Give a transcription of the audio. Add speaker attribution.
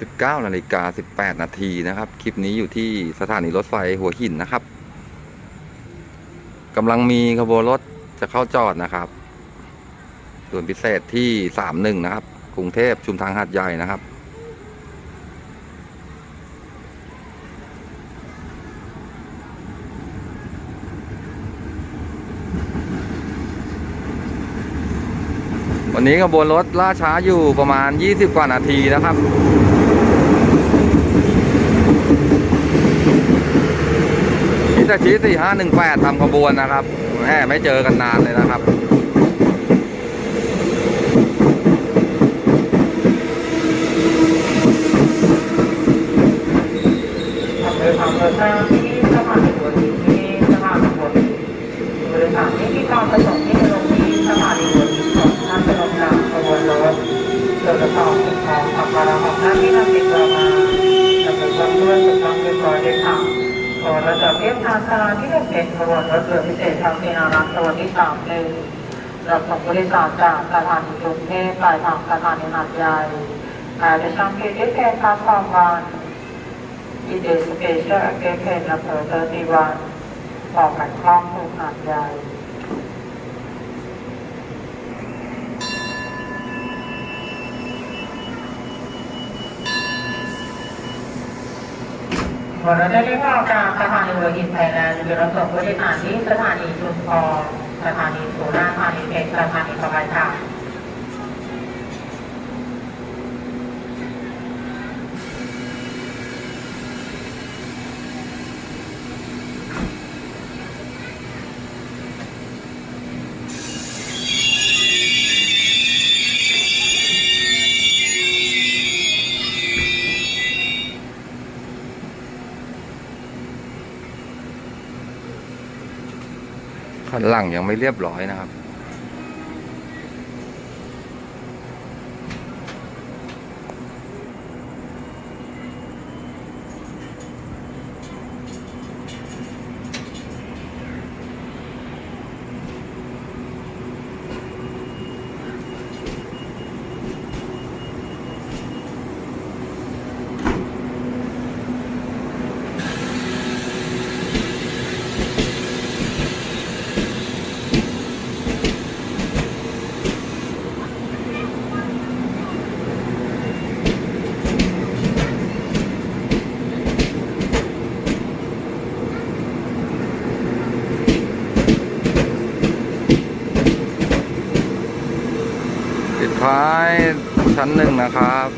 Speaker 1: 19นาฬิกา18 นาทีนะครับ คลิปนี้อยู่ที่สถานีรถไฟหัวหินนะครับกำลังมีขบวนรถจะเข้าจอดนะครับส่วนพิเศษที่ 31 นะครับ กรุงเทพชุมทางหาดใหญ่นะครับ วันนี้ขบวนรถล่าช้าอยู่ประมาณ 20 กว่านาทีนะครับ มิตาชีสี่ห้าหนึ่งแปดทำขบวนนะครับแหมไม่เจอกันนานเลยนะครับ
Speaker 2: เภอทางเดินทางที่สถานีหัวหินที่สถานีหัวหินบริษัทที่มีความประสงค์ที่จะลงที่ส จากเรียกทางสารที่ได้เป็นขบวนรถเรือพิเศษทางเมีนารักตัวที่สามหนึ่งรับส่งบริษัทจากสถานีกรุงเทพปลายทางสถานีหาดใหญ่อาจจะช่างเกตได้แทนทางความวัน It is special occasion number 31บอกกันคล่องถูกหาดใหญ่ วันนี้ได้เรียกว่าจากสถานีหัวหินไทยแลนด์คือรถส่งผู้โดยสารที่สถานีชุมพรสถานีสุราษฎร์ธานีเพชรสถานีสบายทา
Speaker 1: คันหลังยังไม่เรียบร้อยนะครับ ท้ายชั้นหนึ่งนะครับ